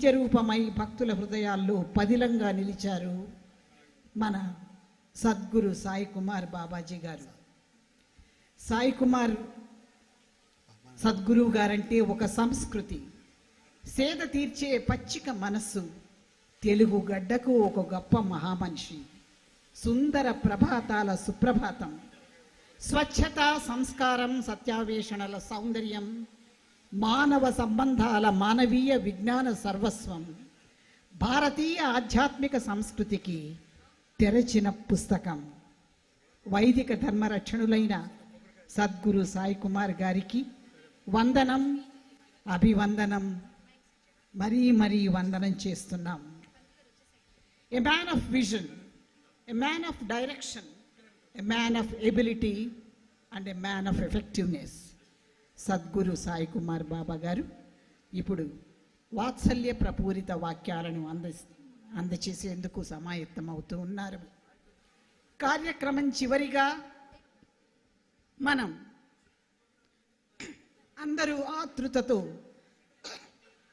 నిత్యరూపమై భక్తుల హృదయాల్లో పదిలంగా నిలిచారు మన సద్గురు సాయి కుమార్ బాబాజీ గారు. సాయి కుమార్ సద్గురువు గారంటే ఒక సంస్కృతి. సేద తీర్చే పచ్చిక మనస్సు తెలుగు గడ్డకు ఒక గొప్ప మహామనిషి సుందర ప్రభాతాల సుప్రభాతం స్వచ్ఛత సంస్కారం సత్యావేషణల సౌందర్యం మానవ సంబంధాల మానవీయ విజ్ఞాన సర్వస్వం భారతీయ ఆధ్యాత్మిక సంస్కృతికి తెరచిన పుస్తకం. వైదిక ధర్మరక్షణులైన సద్గురు సాయి కుమార్ గారికి వందనం అభివందనం మరీ మరీ వందనం చేస్తున్నాం. A man of vision a man of direction a man of ability and a man of effectiveness Sadguru Sai Kumar Baba గారు ఇప్పుడు వాత్సల్య ప్రపూరిత వాక్యాలను అంద అందచేసేందుకు సమాయత్తమవుతూ ఉన్నారు. కార్యక్రమం చివరిగా మనం అందరూ ఆతృతతో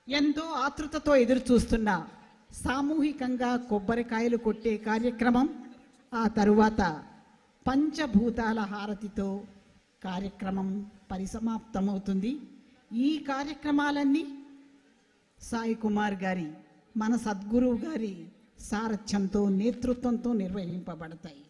ఎంతో ఆతృతతో ఎదురు చూస్తున్న సామూహికంగా కొబ్బరికాయలు కొట్టే కార్యక్రమం ఆ తరువాత పంచభూతాల హారతితో కార్యక్రమం పరిసమాప్తమవుతుంది. ఈ కార్యక్రమాలన్నీ సాయి కుమార్ గారి మన సద్గురువు గారి సారథ్యంతో నేతృత్వంతో నిర్వహింపబడతాయి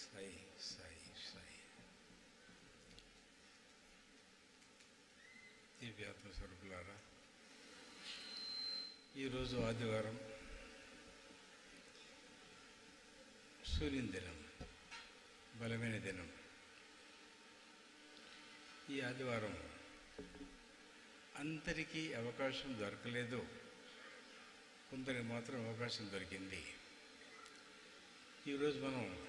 సాయి సాయి సాయి దివ్యాత్మ స్వరూపులారా? ఈరోజు ఆదివారం సూర్యుని దినం బలమైన దినం. ఈ ఆదివారం అందరికీ అవకాశం దొరకలేదు. కొందరికి మాత్రం అవకాశం దొరికింది. ఈరోజు మనం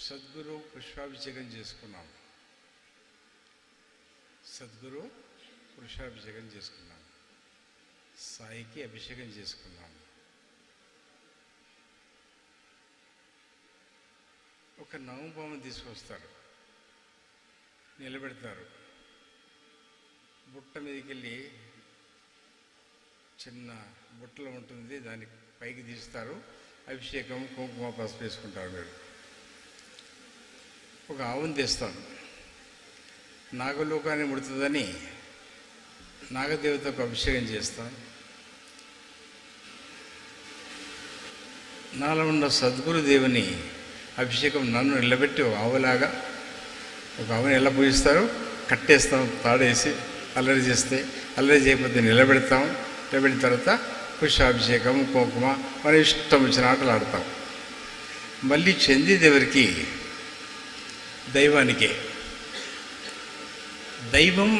సద్గురు పుష్పాభిషేకం చేసుకున్నాం. సద్గురు పురుషాభిషేకం చేసుకున్నాం సాయికి అభిషేకం చేసుకున్నాం ఒక నవబొమ్మ తీసుకొస్తారు. నిలబెడతారు. బుట్ట మీదకి వెళ్ళి చిన్న బుట్టలో ఉంటుంది దాన్ని పైకి తీస్తారు. అభిషేకం కుంకుమ పసుపు వేసుకుంటారు మీరు. ఒక ఆవును తీస్తాను. నాగలోకాన్ని ముడుతుందని నాగదేవతకు అభిషేకం చేస్తాం. నాలో ఉన్న సద్గురుదేవుని అభిషేకం నన్ను నిలబెట్టి ఆవులాగా ఒక ఆవుని ఎలా పూజిస్తారు? కట్టేస్తాం తాడేసి అల్లరి చేస్తే అల్లరి చేయకపోతే నిలబెడతాం. నిలబెట్టిన తర్వాత పుష్పాభిషేకం కుంకుమ మన ఇష్టం వచ్చిన ఆటలు ఆడతాం. మళ్ళీ చందీదేవరికి దైవానికే. దైవం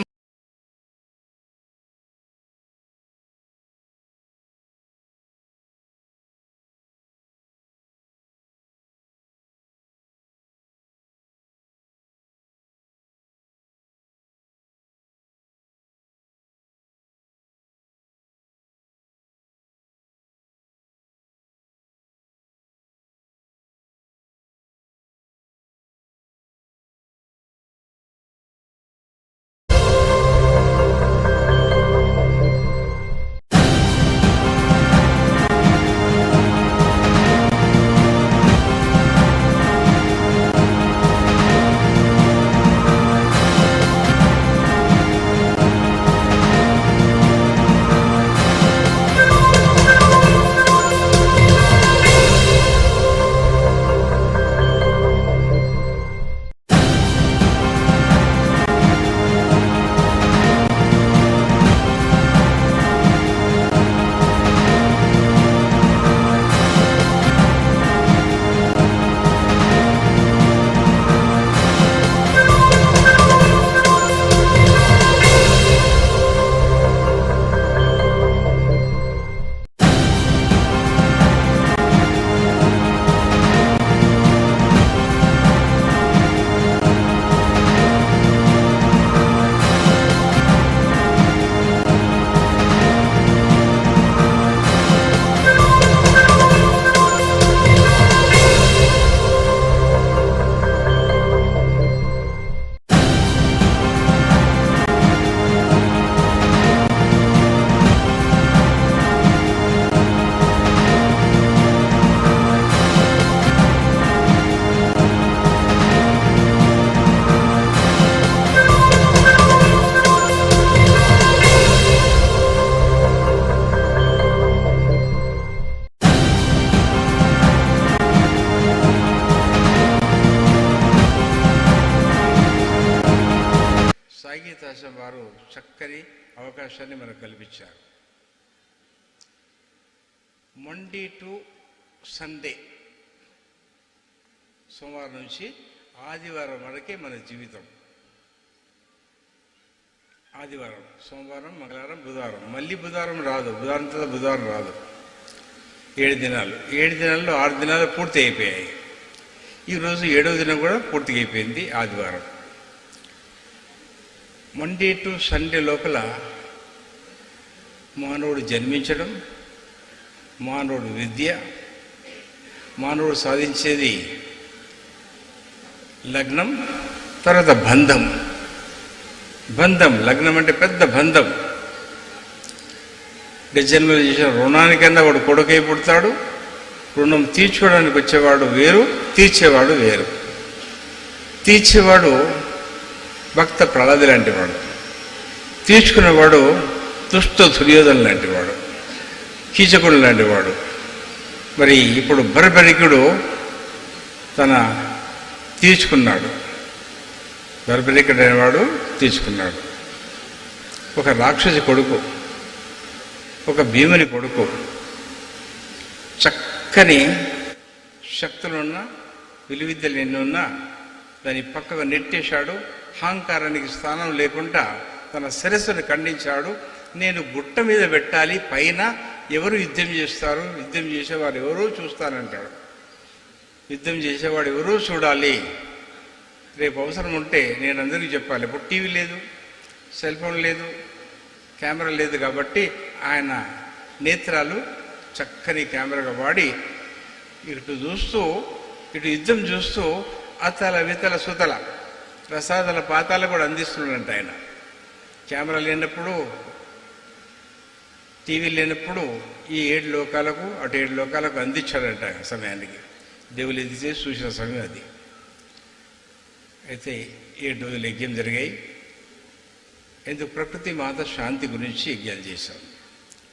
ఆదివారం వరకే మన జీవితం. ఆదివారం సోమవారం మంగళవారం బుధవారం. మళ్ళీ బుధవారం రాదు. బుధవారం తర్వాత బుధవారం రాదు. ఏడు దినాలు. ఏడు దినాల్లో ఆరు దినాలు పూర్తి అయిపోయాయి. ఈరోజు ఏడవ దినం కూడా పూర్తిగా అయిపోయింది ఆదివారం. మండే టు సండే లోపల మానవుడు జన్మించడం మానవుడు విద్య మానవుడు సాధించేది లగ్నం తర్వాత బంధం. బంధం లగ్నం అంటే పెద్ద బంధం. జన్మలు చేసిన రుణానికన్నా వాడు కొడుకై పుడతాడు రుణం తీర్చుకోవడానికి వచ్చేవాడు వేరు తీర్చేవాడు వేరు. తీర్చేవాడు భక్త ప్రహ్లాది లాంటివాడు. తీర్చుకునేవాడు దుష్ట దుర్యోధన లాంటివాడు కీచకుడు లాంటివాడు. మరి ఇప్పుడు బరబరికుడు తన తీర్చుకున్నాడు. బరబరికుడు అనేవాడు తీర్చుకున్నాడు. ఒక రాక్షసి కొడుకు ఒక భీముని కొడుకు చక్కని శక్తులున్న విలువిద్యలు ఎన్ని ఉన్నా దాని పక్కకు నెట్టేశాడు అహంకారానికి స్థానం లేకుండా తన శిరస్సును ఖండించాడు. నేను గుట్ట మీద పెట్టాలి పైన ఎవరు యుద్ధం చేస్తారు? యుద్ధం చేసేవారు ఎవరో చూస్తానంటాడు. యుద్ధం చేసేవాడు ఎవరో చూడాలి. రేపు అవసరం ఉంటే నేను అందరికీ చెప్పాలి. ఇప్పుడు టీవీ లేదు సెల్ ఫోన్ లేదు కెమెరా లేదు కాబట్టి ఆయన నేత్రాలు చక్కని కెమెరాగా వాడి ఇటు చూస్తూ ఇటు యుద్ధం చూస్తూ అతల వితల సుతల ప్రసాదాల పాతాలు కూడా అందిస్తున్నాడంట ఆయన. కెమెరా లేనప్పుడు టీవీ లేనప్పుడు ఈ ఏడు లోకాలకు అటు ఏడు లోకాలకు అందించాడంట సమయానికి. దేవులు ఇది చేసి చూసిన సమయం అది. అయితే ఏడు రోజులు యజ్ఞం జరిగాయి. ఎందుకు ప్రకృతి మాత శాంతి గురించి యజ్ఞాలు చేశాం.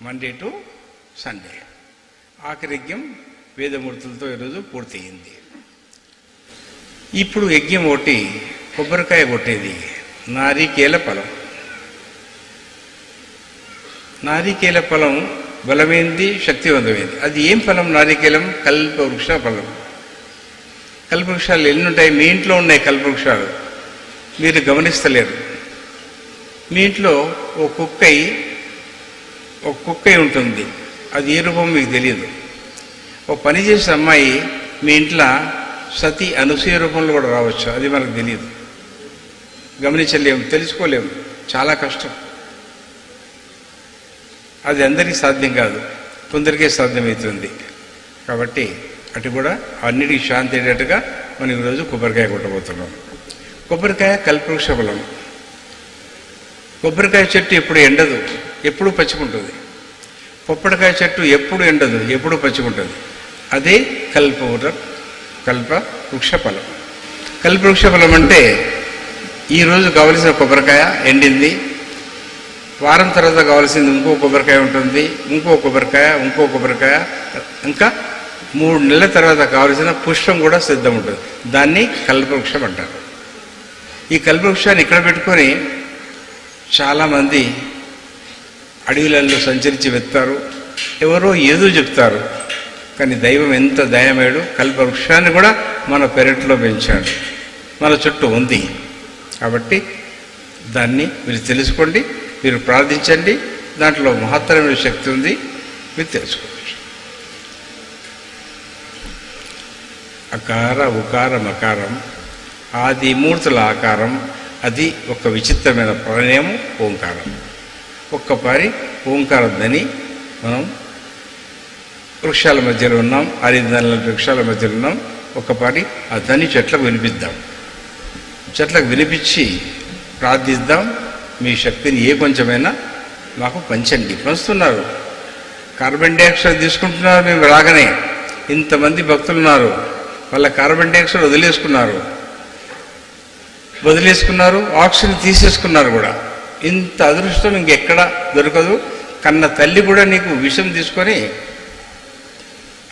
మండే టు సండే ఆఖరి యజ్ఞం వేదమూర్తులతో ఈరోజు పూర్తయింది. ఇప్పుడు యజ్ఞం ఒకటి కొబ్బరికాయ కొట్టేది. నారికేల ఫలం. నారికేల ఫలం బలమైంది? శక్తివంతమైంది? అది ఏం ఫలం? నారికేలం కల్పవృక్ష ఫలం. కల్పవృక్షాలు ఎన్ని ఉంటాయి మీ ఇంట్లో ఉన్నాయి కల్పవృక్షాలు. మీరు గమనిస్తలేరు. మీ ఇంట్లో ఓ కుక్కై ఒక కుక్కై ఉంటుంది. అది ఏ రూపం మీకు తెలియదు. ఓ పని చేసే అమ్మాయి మీ ఇంట్లో సతి అనసూయ రూపంలో కూడా రావచ్చు. అది మనకు తెలియదు. గమనించలేము తెలుసుకోలేము. చాలా కష్టం. అది అందరికీ సాధ్యం కాదు. కొందరికే సాధ్యమవుతుంది. కాబట్టి అటు కూడా అన్నిటికీ శాంతి అయ్యేటట్టుగా మనం ఈరోజు కొబ్బరికాయ కొట్టబోతున్నాం. కొబ్బరికాయ కల్పవృక్ష బలం కొబ్బరికాయ చెట్టు ఎప్పుడు ఎండదు ఎప్పుడు పచ్చికుంటుంది పొప్పడికాయ చెట్టు ఎప్పుడు ఎండదు ఎప్పుడు పచ్చికుంటుంది అదే కల్పవృ కల్ప వృక్ష ఫలం కల్ప వృక్ష ఫలం అంటే ఈరోజు కావలసిన కొబ్బరికాయ ఎండింది. వారం తర్వాత కావాల్సింది ఇంకో కొబ్బరికాయ ఉంటుంది ఇంకో కొబ్బరికాయ ఇంకో కొబ్బరికాయ ఇంకా మూడు నెలల తర్వాత కావలసిన పుష్పం కూడా సిద్ధం ఉంటుంది దాన్ని కల్పవృక్షం అంటారు. ఈ కల్పవృక్షాన్ని ఇక్కడ పెట్టుకొని చాలామంది అడవులలో సంచరించి వెళ్తారు ఎవరో ఏదో చెప్తారు. కానీ దైవం ఎంత దయమేడు కల్పవృక్షాన్ని కూడా మన పెరట్లో పెంచాడు. మన చుట్టూ ఉంది. కాబట్టి దాన్ని మీరు తెలుసుకోండి మీరు ప్రార్థించండి. దాంట్లో మహత్తరమైన శక్తి ఉంది. మీరు తెలుసుకోండి. అకార ఉకార మకారం ఆది మూర్తుల ఆకారం అది ఒక విచిత్రమైన ప్రణయం ఓంకారం. ఒక్కపారి ఓంకార దని మనం వృక్షాల మధ్యలో ఉన్నాం అరిదల వృక్షాల మధ్యలో ఉన్నాం ఒక్కపారి ఆ ధని చెట్లకు వినిపిద్దాం. చెట్లకు వినిపించి ప్రార్థిద్దాం మీ శక్తిని ఏ కొంచెమైనా మాకు పంచండి పంచుతున్నారు కార్బన్ డైఆక్సైడ్ తీసుకుంటున్నారు మేము రాగానే. ఇంతమంది భక్తులు ఉన్నారు. వాళ్ళ కార్బన్ డైఆక్సైడ్ వదిలేసుకున్నారు. వదిలేసుకున్నారు ఆక్సిజన్ తీసేసుకున్నారు కూడా. ఇంత అదృష్టం ఇంకెక్కడ దొరకదు. కన్న తల్లి కూడా నీకు విషం తీసుకొని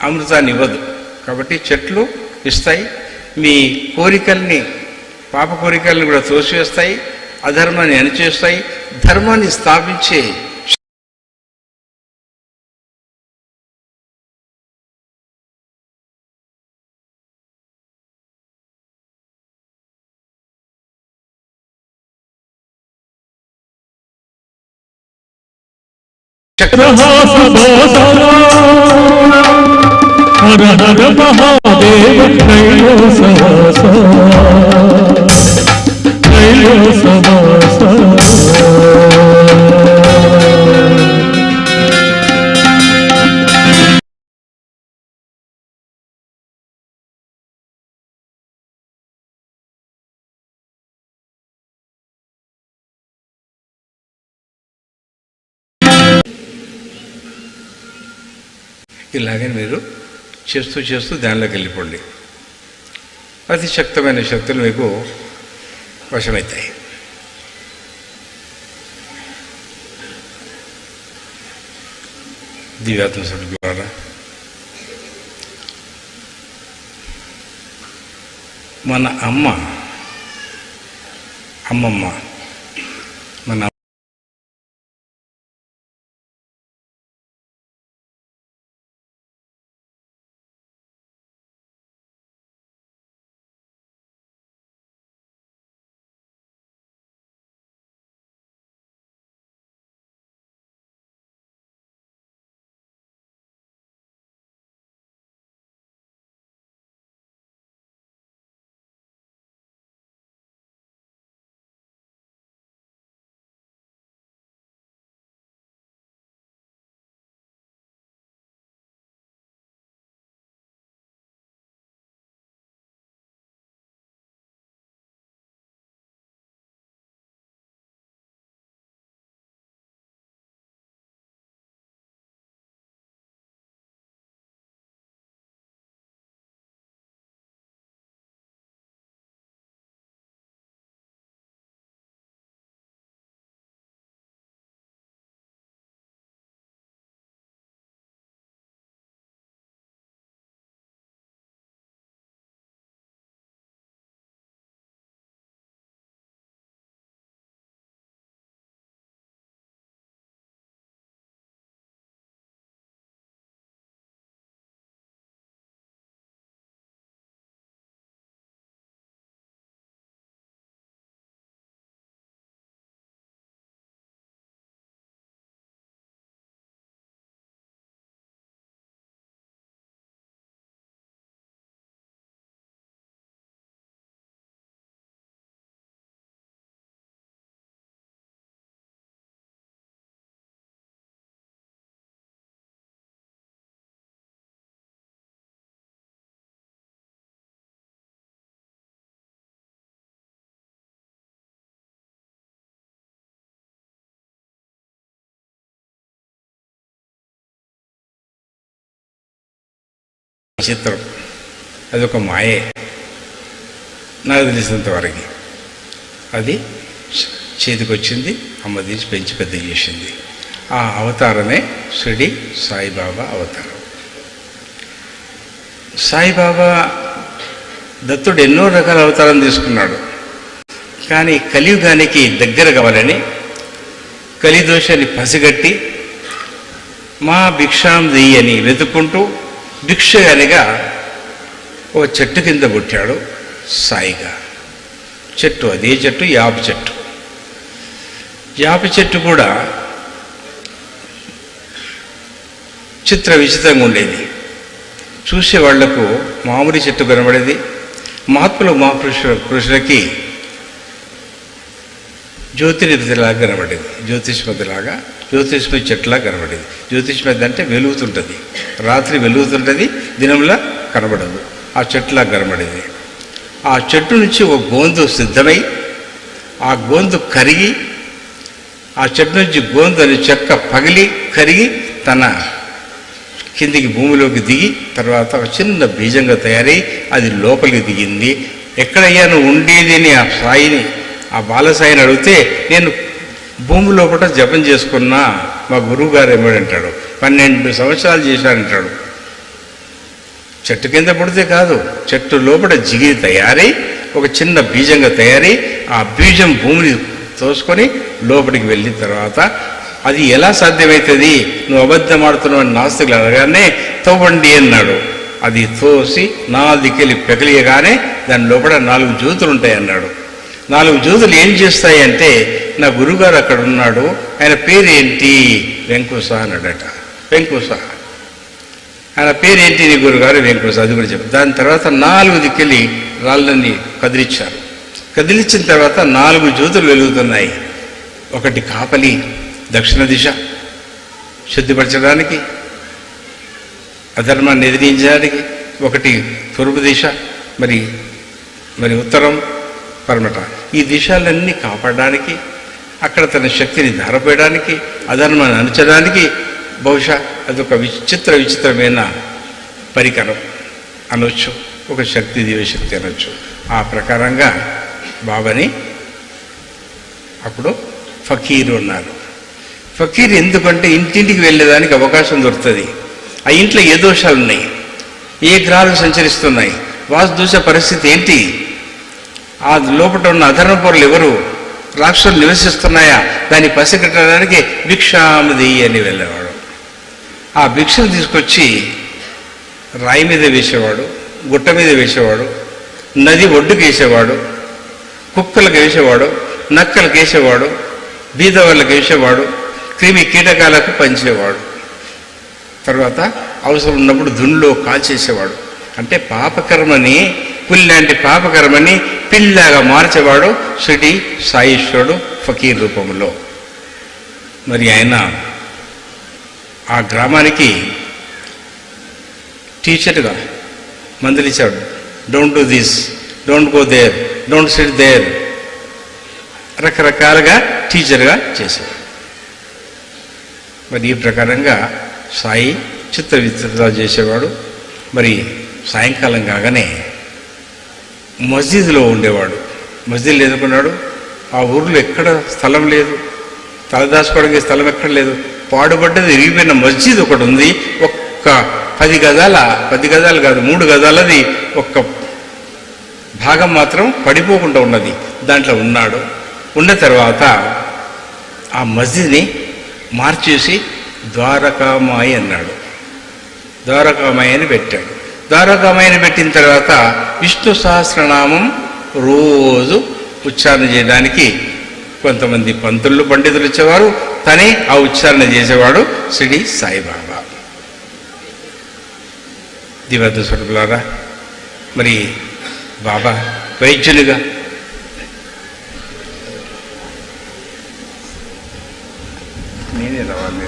అమృతాన్ని ఇవ్వదు. కాబట్టి చెట్లు ఇస్తాయి. మీ కోరికల్ని పాప కోరికల్ని కూడా తోసివేస్తాయి. అధర్మాన్ని అణిచేస్తాయి. ధర్మాన్ని స్థాపించే हर हर महादेव कैलो सहसा कैलो सहसा ఇలాగే మీరు చేస్తూ చేస్తూ దానిలోకి వెళ్ళిపోండి. అతి శక్తమైన శక్తులు మీకు వశమవుతాయి దివ్యాత్మ సభ్యులారా మన అమ్మ అమ్మమ్మ చిత్రం అదొక మాయే. నాకు తెలిసినంతవరకు. అది చేతికొచ్చింది అమ్మ తీసి పెంచి పెద్ద చేసింది. ఆ అవతారమే షిడి సాయిబాబా అవతారం. సాయిబాబా దత్తుడు ఎన్నో రకాల అవతారం తీసుకున్నాడు. కానీ కలియుగానికి దగ్గర కావాలని కలిదోషాన్ని పసిగట్టి మా భిక్షాం అని వెతుక్కుంటూ భిక్షగానిగా ఓ చెట్టు కింద పుట్టాడు సాయిగా. చెట్టు అదే చెట్టు యాప చెట్టు. యాప చెట్టు కూడా చిత్ర విచిత్రంగా ఉండేది. చూసే వాళ్ళకు మామిడి చెట్టు కనబడేది. మహాత్ములు మహాపురుషు పురుషులకి జ్యోతినిధిలాగా కనబడేది. జ్యోతిష్మతిలాగా జ్యోతిష్మయ చెట్టులా కనబడేది. జ్యోతిష్మతి అంటే వెలుగుతుంటుంది. రాత్రి వెలుగుతుంటుంది దినంలా కనబడదు. ఆ చెట్టులా కనబడేది. ఆ చెట్టు నుంచి ఒక గోందు సిద్ధమై ఆ గోందు కరిగి ఆ చెట్టు నుంచి గోందు అనే చెక్క పగిలి కరిగి తన కిందికి భూమిలోకి దిగి తర్వాత ఒక చిన్న బీజంగా తయారై అది లోపలికి దిగింది. ఎక్కడయ్యాను ఉండేది అని ఆ సాయిని ఆ బాలసాయిని అడిగితే నేను భూమి లోపల జపం చేసుకున్న మా గురువు గారు ఏమంటాడు పన్నెండు సంవత్సరాలు చేశాడంటాడు. చెట్టు కింద పుడితే కాదు చెట్టు లోపల జిగి తయారై ఒక చిన్న బీజంగా తయారై ఆ బీజం భూమిని తోసుకొని లోపలికి వెళ్ళిన తర్వాత అది ఎలా సాధ్యమవుతుంది నువ్వు అబద్ధం ఆడుతున్నావు అని నాస్తికులు అనగానే తవ్వండి అన్నాడు. అది తోసి నాలుగుకెళ్ళి పెకిలియగానే దాని లోపల నాలుగు జ్యోతులు ఉంటాయి అన్నాడు నాలుగు జ్యోతులు ఏం చేస్తాయి అంటే నా గురుగారు అక్కడ ఉన్నాడు. ఆయన పేరు ఏంటి వెంకుస అన్నాడట. వెంకుస. ఆయన పేరేంటి నీ గురుగారు? వెంకుస. అది కూడా చెప్పు. దాని తర్వాత నాలుగు దిక్కెళ్ళి రాళ్ళని కదిలిచ్చారు కదిలిచ్చిన తర్వాత నాలుగు జ్యోతులు వెలుగుతున్నాయి. ఒకటి కాపలి దక్షిణ దిశ శుద్ధిపరచడానికి అధర్మాన్ని ఎదిరించడానికి ఒకటి తూర్పు దిశ మరి మరి ఉత్తరం పరమట. ఈ దిశలన్నీ కాపాడడానికి అక్కడ తన శక్తిని ధారపోయడానికి అధర్మాన్ని అణచడానికి బహుశా అదొక విచిత్ర విచిత్రమైన పరికరం అనొచ్చు ఒక శక్తి దివ్యశక్తి అనొచ్చు. ఆ ప్రకారంగా బాబాని అప్పుడు ఫకీరు ఉన్నారు ఫకీర్ ఎందుకంటే ఇంటింటికి వెళ్ళేదానికి అవకాశం దొరుకుతుంది. ఆ ఇంట్లో ఏ దోషాలు ఉన్నాయి ఏ గ్రహాలు సంచరిస్తున్నాయి? వాసు దూష పరిస్థితి ఏంటి? ఆ లోపల ఉన్న అధర్మ పౌరులు ఎవరు? రాక్షసులు నివసిస్తున్నాయా? దాన్ని పసిగట్టడానికి భిక్షామది అని వెళ్ళేవాడు. ఆ భిక్షను తీసుకొచ్చి రాయి మీద వేసేవాడు గుట్ట మీద వేసేవాడు నది ఒడ్డుకు వేసేవాడు కుక్కలకు వేసేవాడు నక్కలకు వేసేవాడు బీద వాళ్ళకి వేసేవాడు క్రిమి కీటకాలకు పంచేవాడు. తర్వాత అవసరం ఉన్నప్పుడు దుండ్లో కాల్చేసేవాడు. అంటే పాపకర్మని పుల్లాంటి పాపకర్మని పిల్లగా మార్చేవాడు సిటీ సాయిశ్వరుడు ఫకీర్ రూపంలో. మరి ఆయన ఆ గ్రామానికి టీచర్గా మందలిచ్చాడు. Don't do this don't go there don't sit there రకరకాలుగా టీచర్గా చేశాడు. మరి ఈ ప్రకారంగా సాయి చిత్ర విచిత్రాలు చేసేవాడు. మరి సాయంకాలం కాగానే మస్జిద్లో ఉండేవాడు. మస్జిద్ ఎదుర్కొన్నాడు ఆ ఊర్లో ఎక్కడ స్థలం లేదు తలదాచుకోవడానికి స్థలం ఎక్కడ లేదు. పాడుపడ్డది విరిగిపోయిన మస్జిద్ ఒకటి ఉంది ఒక్క పది గదాల పది గదాలు కాదు మూడు గదాలది ఒక్క భాగం మాత్రం పడిపోకుండా ఉన్నది. దాంట్లో ఉన్నాడు. ఉన్న తర్వాత ఆ మస్జిద్ని మార్చేసి ద్వారకామాయి అన్నాడు. ద్వారకామాయి అని పెట్టాడు. ద్వారకామాయిని పెట్టిన తర్వాత విష్ణు సహస్రనామం రోజు ఉచ్చారణ చేయడానికి కొంతమంది పంతులు పండితులు ఇచ్చేవారు తనే ఆ ఉచ్చారణ చేసేవాడు శ్రీ సాయిబాబా. దివద్ద స్వరూపులారా మరి బాబా వైద్యులుగా నేనే రావాలి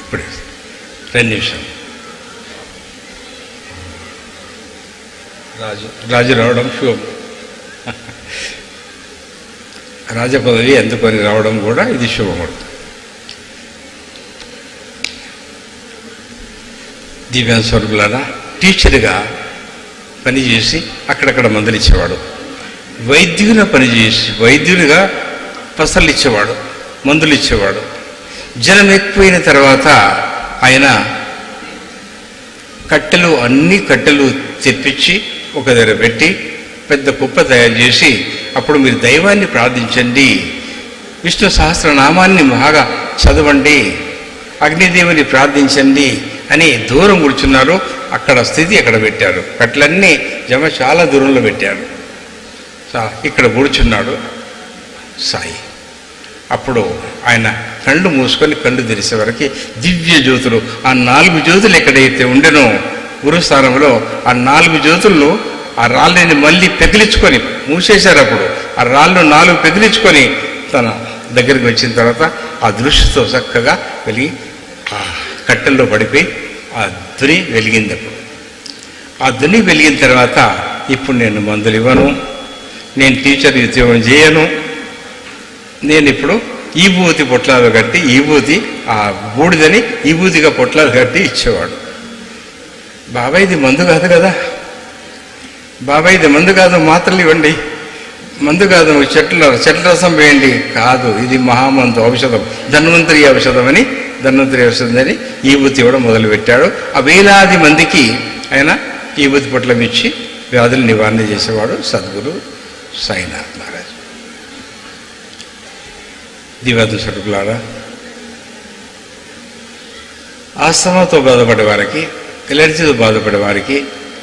ఇప్పుడు రెండు నిమిషాలు రాజు రాజు రావడం శుభం. రాజపదవి అందుకొని రావడం కూడా ఇది శుభముడు దివ్య టీచర్గా పనిచేసి అక్కడక్కడ మందులు ఇచ్చేవాడు. పనిచేసి వైద్యునిగా పసర్లు ఇచ్చేవాడు మందులు ఇచ్చేవాడు. జనం ఎక్కువైన తర్వాత ఆయన కట్టెలు అన్ని కట్టెలు తెప్పించి ఒక దగ్గర పెట్టి పెద్ద కుప్ప తయారు చేసి అప్పుడు మీరు దైవాన్ని ప్రార్థించండి. విష్ణు సహస్రనామాన్ని బాగా చదవండి. అగ్నిదేవుని ప్రార్థించండి అని దూరం కూర్చున్నారు. అక్కడ స్థితి అక్కడ పెట్టారు. కట్లన్నీ జమ చాలా దూరంలో పెట్టారు. ఇక్కడ కూర్చున్నాడు సాయి. అప్పుడు ఆయన కళ్ళు మూసుకొని కళ్ళు తెరిసే వరకు దివ్య జ్యోతులు ఆ నాలుగు జ్యోతులు ఎక్కడైతే ఉండెనో గురుస్థానంలో ఆ నాలుగు జ్యోతులను ఆ రాళ్ళని మళ్ళీ పెకిలించుకొని మూసేశారు అప్పుడు. ఆ రాళ్ళు నాలుగు పెకిలించుకొని తన దగ్గరికి వచ్చిన తర్వాత ఆ దృష్టితో చక్కగా వెలిగి ఆ కట్టెల్లో పడిపోయి ఆ దుని వెలిగింది అప్పుడు. ఆ దుని వెలిగిన తర్వాత ఇప్పుడు నేను మందులు ఇవ్వను నేను టీచర్ ఉద్యోగం చేయను నేను ఇప్పుడు ఈ బూతి పొట్లాలు కట్టి ఈ బూతి ఆ బూడిదని ఈ బూతిగా పొట్లాలు కట్టి ఇచ్చేవాడు. బాబాయ్ ఇది మందు కాదు కదా. బాబాయ్ ఇది మందు కాదు మాత్రలు ఇవ్వండి. మందు కాదు చెట్ల చెట్ల రసం వేయండి. కాదు ఇది మహామందు ఔషధం. ధన్వంతరి ఔషధం అని ధన్వంతరి ఔషధం అని ఈ బూతి ఇవ్వడం మొదలుపెట్టాడు. ఆ వేలాది మందికి ఆయన ఈ బూతి పొట్లం ఇచ్చి వ్యాధులు నివారణ చేసేవాడు సద్గురు సాయినాథ్ మహారాజ్. దివాదు సరుకులారా ఆస్తమాతో బాధపడే వారికి ఎలర్జీతో బాధపడే వారికి